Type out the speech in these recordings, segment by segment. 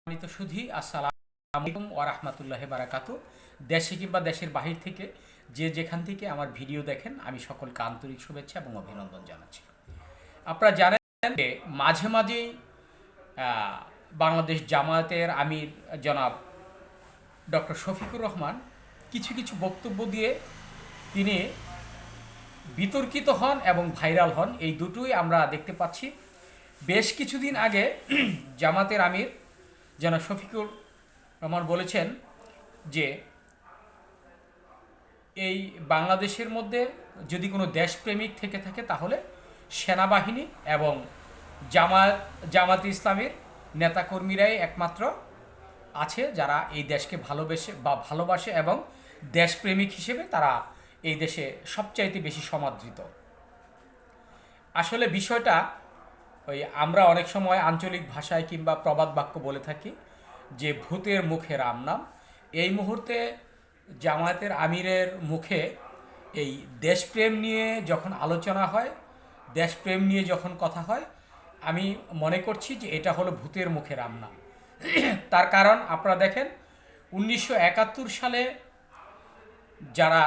সম্মানিত সুধী, আসসালাম আলাইকুম ওরহমতুল্লাহ বারাকাতু। দেশে কিংবা দেশের বাহির থেকে যে যেখান থেকে আমার ভিডিও দেখেন, আমি সকলকে আন্তরিক শুভেচ্ছা এবং অভিনন্দন জানাচ্ছি। আপনারা জানেন যে মাঝে মাঝেই বাংলাদেশ জামায়াতের আমির জনাব ডক্টর শফিকুর রহমান কিছু কিছু বক্তব্য দিয়ে তিনি বিতর্কিত হন এবং ভাইরাল হন। এই দুটোই আমরা দেখতে পাচ্ছি। বেশ কিছুদিন আগে জামাতের আমির যেন শফিকুর রহমান বলেছেন যে এই বাংলাদেশের মধ্যে যদি কোনো দেশপ্রেমিক থেকে থাকে, তাহলে সেনাবাহিনী এবং জামাত জামাত ইসলামের নেতাকর্মীরাই একমাত্র আছে যারা এই দেশকে ভালোবেসে বা ভালোবাসে এবং দেশপ্রেমিক হিসেবে তারা এই দেশে সবচাইতে বেশি সমাদৃত। আসলে বিষয়টা ওই আমরা অনেক সময় আঞ্চলিক ভাষায় কিংবা প্রবাদ বাক্য বলে থাকি যে ভূতের মুখে রাম নাম। এই মুহূর্তে জামায়াতের আমিরের মুখে এই দেশপ্রেম নিয়ে যখন আলোচনা হয়, দেশপ্রেম নিয়ে যখন কথা হয়, আমি মনে করছি যে এটা হলো ভূতের মুখে রাম নাম। তার কারণ আপনারা দেখেন, উনিশশো একাত্তর সালে যারা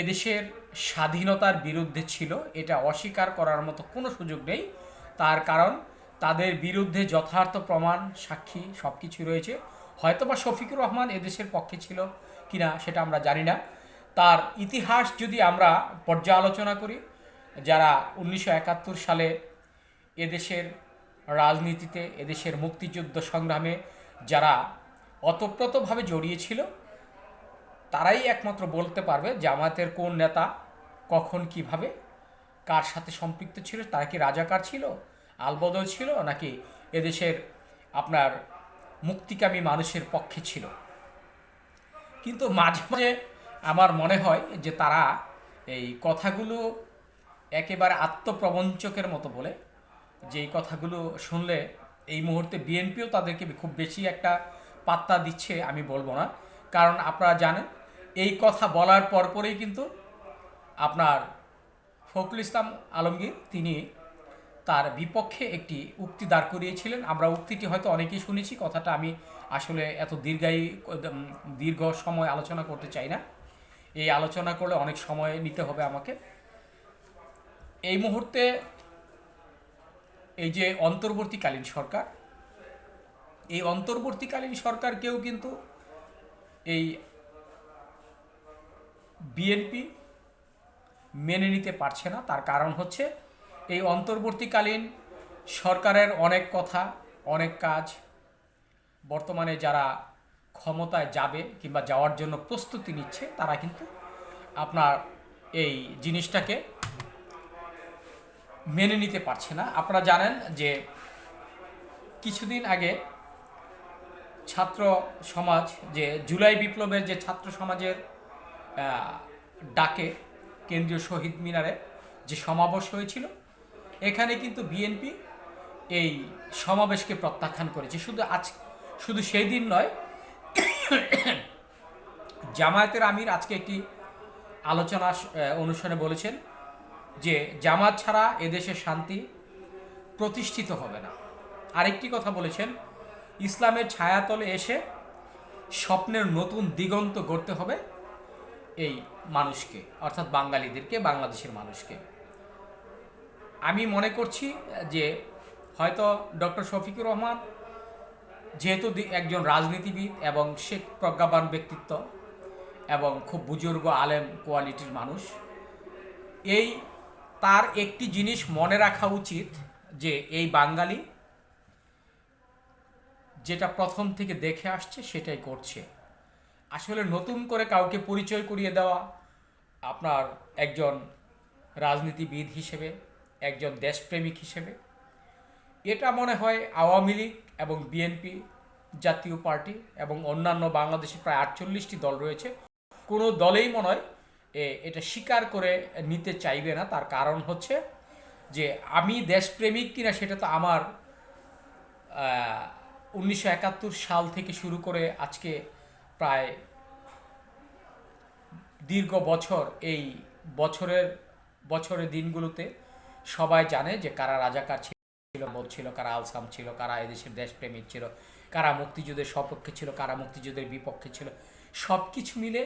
এদেশের স্বাধীনতার বিরুদ্ধে ছিল, এটা অস্বীকার করার মতো কোনো সুযোগ নেই। তার কারণ, তাদের বিরুদ্ধে যথার্থ প্রমাণ, সাক্ষী সব কিছু রয়েছে। হয়তোবা শফিকুর রহমান এদেশের পক্ষে ছিল কিনা সেটা আমরা জানি না। তার ইতিহাস যদি আমরা পর্যালোচনা করি, যারা উনিশশো একাত্তর সালে এদেশের রাজনীতিতে, এদেশের মুক্তিযুদ্ধ সংগ্রামে যারা অতপ্রতভাবে জড়িয়েছিল তারাই একমাত্র বলতে পারবে জামায়াতের কোন নেতা কখন কীভাবে কার সাথে সম্পৃক্ত ছিল, তারা কি রাজাকার ছিল, আলবদল ছিল, নাকি এদেশের আপনার মুক্তিকামী মানুষের পক্ষে ছিল। কিন্তু মাঝে মাঝে আমার মনে হয় যে তারা এই কথাগুলো একেবারে আত্মপ্রবঞ্চকের মতো বলে, যে এই কথাগুলো শুনলে এই মুহূর্তে বিএনপিও তাদেরকে খুব বেশি একটা পাত্তা দিচ্ছে আমি বলব না। কারণ আপনারা জানেন এই কথা বলার পরপরেই কিন্তু আপনার ফখরুল ইসলাম আলমগীর, তিনি তার বিপক্ষে একটি উক্তি দাঁড় করিয়েছিলেন। আমরা উক্তিটি হয়তো অনেকেই শুনেছি, কথাটা আমি আসলে এত দীর্ঘায়ী দীর্ঘ সময় আলোচনা করতে চাই না। এই আলোচনা করলে অনেক সময় নিতে হবে আমাকে। এই মুহূর্তে এই যে অন্তর্বর্তীকালীন সরকার, এই অন্তর্বর্তীকালীন সরকারকেও কিন্তু এই বিএনপি মেনে নিতে পারছে না। তার কারণ হচ্ছে এই অন্তর্বর্তীকালীন সরকারের অনেক কথা, অনেক কাজ বর্তমানে যারা ক্ষমতায় যাবে কিংবা যাওয়ার জন্য প্রস্তুতি নিচ্ছে, তারা কিন্তু আপনার এই জিনিসটাকে মেনে নিতে পারছে না। আপনারা জানেন যে কিছুদিন আগে ছাত্র সমাজ, যে জুলাই বিপ্লবের যে ছাত্র সমাজের ডাকে কেন্দ্রীয় শহীদ মিনারে যে সমাবেশ হয়েছিল, এখানে কিন্তু বিএনপি এই সমাবেশকে প্রত্যাখ্যান করেছে। শুধু আজ, শুধু সেই দিন নয়, জামায়াতের আমির আজকে একটি আলোচনা অনুষ্ঠানে বলেছেন যে জামাত ছাড়া এদেশে শান্তি প্রতিষ্ঠিত হবে না। আরেকটি কথা বলেছেন, ইসলামের ছায়াতলে এসে স্বপ্নের নতুন দিগন্ত গড়তে হবে। এই মানুষকে, অর্থাৎ বাঙালিদেরকে, বাংলাদেশের মানুষকে। আমি মনে করছি যে হয়তো ডক্টর শফিকুর রহমান যেহেতু একজন রাজনীতিবিদ এবং সে প্রজ্ঞাবান ব্যক্তিত্ব এবং খুব বুজুর্গ, আলেম কোয়ালিটির মানুষ, এই তার একটি জিনিস মনে রাখা উচিত যে এই বাঙালি যেটা প্রথম থেকে দেখে আসছে সেটাই করছে। আসলে নতুন করে কাউকে পরিচয় করিয়ে দেওয়া আপনার একজন রাজনীতিবিদ হিসেবে, একজন দেশপ্রেমিক হিসেবে। এটা মনে হয় আওয়ামী লীগ এবং বিএনপি জাতীয় পার্টি এবং অন্যান্য বাংলাদেশে প্রায় আটচল্লিশটি দল রয়েছে। কোনো দলেই মনে হয় এ- এটা স্বীকার করে নিতে চাইবে না। তার কারণ হচ্ছে যে আমি দেশপ্রেমিক কিনা সেটা তো আমার উনিশশো একাত্তর সাল থেকে শুরু করে আজকে প্রায় দীর্ঘ বছর এই বছরের বছরের দিনগুলোতে সবাই জানে যে কারা রাজাকার ছিল ছিল বোধ ছিল, কারা আলসাম ছিল, কারা এদেশের দেশপ্রেমিক ছিল, কারা মুক্তিযুদ্ধের সপক্ষে ছিল, কারা মুক্তিযুদ্ধের বিপক্ষে ছিল। সব কিছু মিলে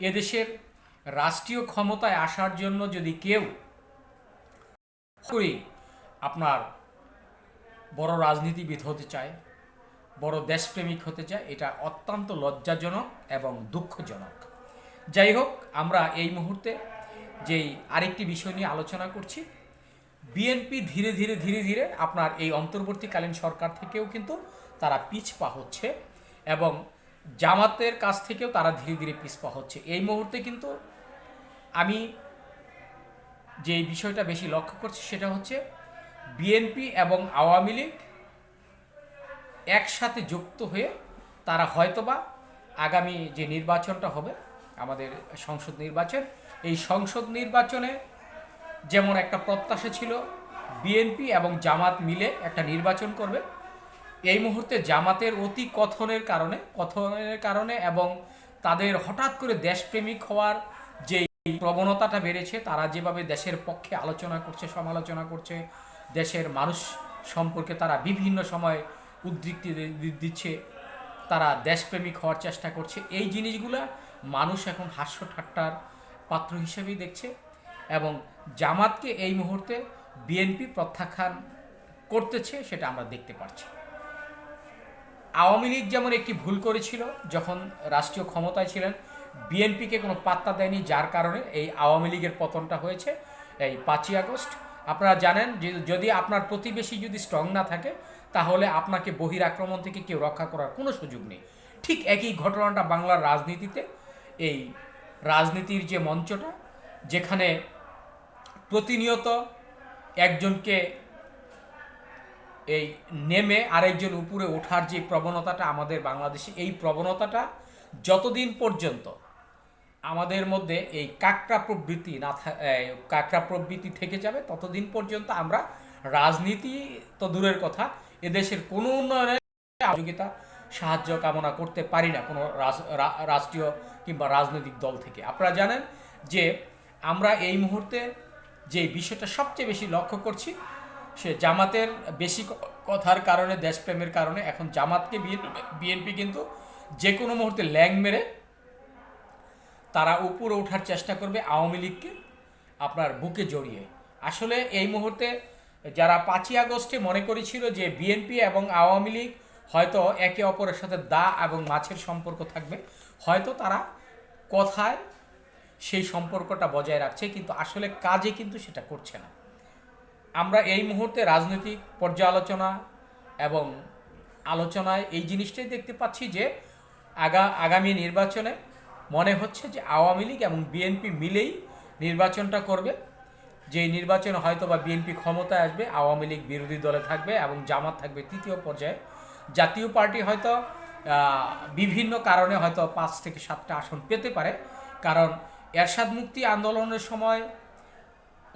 এদেশের রাষ্ট্রীয় ক্ষমতায় আসার জন্য যদি কেউ আপনার বড় রাজনীতিবিদ হতে চায় বড় দেশপ্রেমিক হতে চায়, এটা অত্যন্ত লজ্জাজনক এবং দুঃখজনক। যাই হোক, আমরা এই মুহূর্তে যেই আরেকটি বিষয় নিয়ে আলোচনা করছি, বিএনপি ধীরে ধীরে ধীরে ধীরে আপনার এই অন্তর্বর্তীকালীন সরকার থেকেও কিন্তু তারা পিছপা হচ্ছে এবং জামাতের কাছ থেকেও তারা ধীরে ধীরে পিছপা হচ্ছে। এই মুহূর্তে কিন্তু আমি যে বিষয়টা বেশি লক্ষ্য করছি সেটা হচ্ছে, বিএনপি এবং আওয়ামী লীগ একসাথে যুক্ত হয়ে তারা হয়তোবা আগামী যে নির্বাচনটা হবে, আমাদের সংসদ নির্বাচন, এই সংসদ নির্বাচনে যেমন একটা প্রত্যাশা ছিল, বিএনপি এবং জামাত মিলে একটা নির্বাচন করবে। এই মুহূর্তে জামাতের অতি কথনের কারণে কথনের কারণে এবং তাদের হঠাৎ করে দেশপ্রেমিক হওয়ার যে প্রবণতাটা বেড়েছে, তারা যেভাবে দেশের পক্ষে আলোচনা করছে, সমালোচনা করছে, দেশের মানুষ সম্পর্কে তারা বিভিন্ন সময় উদ্বৃত্তি দিচ্ছে, তারা দেশপ্রেমিক হওয়ার চেষ্টা করছে। এই জিনিসগুলো মানুষ এখন হাস্য ঠাট্টার পাত্র হিসেবেই দেখছে এবং জামাতকে এই মুহূর্তে বিএনপি প্রত্যাখ্যান করতেছে সেটা আমরা দেখতে পাচ্ছি আওয়ামী লীগ যেমন একটি ভুল করেছিল, যখন রাষ্ট্রীয় ক্ষমতায় ছিলেন, বিএনপিকে কোনো পাত্তা দেয়নি, যার কারণে এই আওয়ামী লীগের পতনটা হয়েছে। এই পাঁচই আগস্ট, আপনারা জানেন যে যদি আপনার প্রতিবেশী যদি স্ট্রং না থাকে তাহলে আপনাকে বহির আক্রমণ থেকে কেউ রক্ষা করার কোনো সুযোগ নেই। ঠিক একই ঘটনাটা বাংলার রাজনীতিতে, এই রাজনীতির যে মঞ্চটা, যেখানে প্রতিনিয়ত একজনকে এই নেমে আরেকজন উপরে ওঠার যে প্রবণতাটা আমাদের বাংলাদেশে, এই প্রবণতাটা যতদিন পর্যন্ত আমাদের মধ্যে এই কাকড়া প্রবৃত্তি না কাকড়া প্রবৃত্তি থেকে যাবে, ততদিন পর্যন্ত আমরা রাজনীতি তো দূরের কথা এদেশের কোনো উন্নয়নে সহযোগিতা, সাহায্য, কামনা করতে পারি না কোনো রাষ্ট্রীয় কিংবা রাজনৈতিক দল থেকে। আপনারা জানেন যে আমরা এই মুহূর্তে যে বিষয়টা সবচেয়ে বেশি লক্ষ্য করছি, সে জামাতের বেশি কথার কারণে, দেশপ্রেমের কারণে এখন জামাতকে বিএনপি কিন্তু যে কোনো মুহূর্তে ল্যাং মেরে তারা উপরে ওঠার চেষ্টা করবে আওয়ামী লীগকে আপনার বুকে জড়িয়ে। আসলে এই মুহূর্তে যারা পাঁচই আগস্টে মনে করেছিল যে বিএনপি এবং আওয়ামী লীগ হয়তো একে অপরের সাথে দা এবং মাছের সম্পর্ক থাকবে, হয়তো তারা কথায় সেই সম্পর্কটা বজায় রাখছে, কিন্তু আসলে কাজে কিন্তু সেটা করছে না। আমরা এই মুহূর্তে রাজনৈতিক পর্যালোচনা এবং আলোচনায় এই জিনিসটাই দেখতে পাচ্ছি যে আগা, আগামী নির্বাচনে মনে হচ্ছে যে আওয়ামী লীগ এবং বিএনপি মিলেই নির্বাচনটা করবে। যে নির্বাচনে হয়তো বা বিএনপি ক্ষমতায় আসবে, আওয়ামী লীগ বিরোধী দলে থাকবে এবং জামাত থাকবে তৃতীয় পর্যায়ে। জাতীয় পার্টি হয়তো বিভিন্ন কারণে হয়তো পাঁচ থেকে সাতটা আসন পেতে পারে। কারণ এরশাদ মুক্তি আন্দোলনের সময়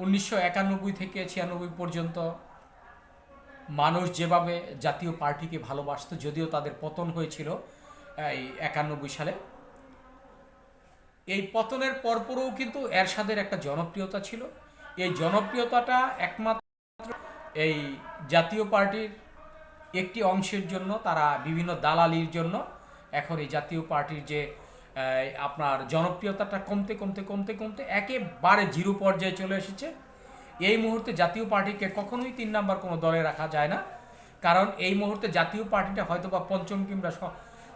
উনিশশো একানব্বই থেকে ছিয়ানব্বই পর্যন্ত মানুষ যেভাবে জাতীয় পার্টিকে ভালোবাসত, যদিও তাদের পতন হয়েছিল এই একানব্বই সালে। এই পতনের পরপরও কিন্তু এরশাদের একটা জনপ্রিয়তা ছিল। এই জনপ্রিয়তাটা একমাত্র এই জাতীয় পার্টির একটি অংশের জন্য, তারা বিভিন্ন দালালির জন্য। এখন এই জাতীয় পার্টির যে আপনার জনপ্রিয়তাটা কমতে কমতে কমতে কমতে একেবারে জিরো পর্যায়ে চলে এসেছে। এই মুহূর্তে জাতীয় পার্টিকে কখনোই তিন নাম্বার কোনো দলে রাখা যায় না। কারণ এই মুহূর্তে জাতীয় পার্টিটা হয়তো বা পঞ্চম কিংবা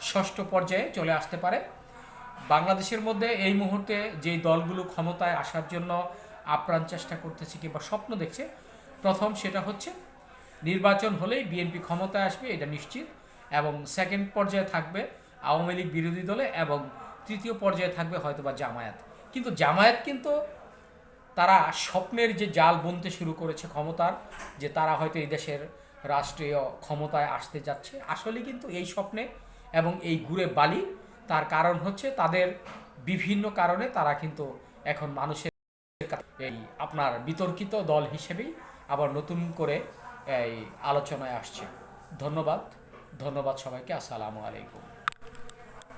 ষষ্ঠ পর্যায়ে চলে আসতে পারে। বাংলাদেশের মধ্যে এই মুহূর্তে যেই দলগুলো ক্ষমতায় আসার জন্য আপ্রাণ চেষ্টা করতেছে কিংবা স্বপ্ন দেখছে, প্রথম সেটা হচ্ছে নির্বাচন হলেই বিএনপি ক্ষমতায় আসবে, এটা নিশ্চিত। এবং সেকেন্ড পর্যায়ে থাকবে আওয়ামী লীগ বিরোধী দলে এবং তৃতীয় পর্যায়ে থাকবে হয়তোবা জামায়াত। কিন্তু জামায়াত কিন্তু তারা স্বপ্নের যে জাল বুনতে শুরু করেছে ক্ষমতার, যে তারা হয়তো এই দেশের রাষ্ট্রীয় ক্ষমতায় আসতে যাচ্ছে, আসলে কিন্তু এই স্বপ্নে এবং এই ঘুরে বালি, তার কারণ হচ্ছে তাদের বিভিন্ন কারণে তারা কিন্তু এখন মানুষের এই আপনার বিতর্কিত দল হিসেবেই আবার নতুন করে এই আলোচনায় আসছে। ধন্যবাদ। ধন্যবাদ সবাইকে। আসসালামু আলাইকুম।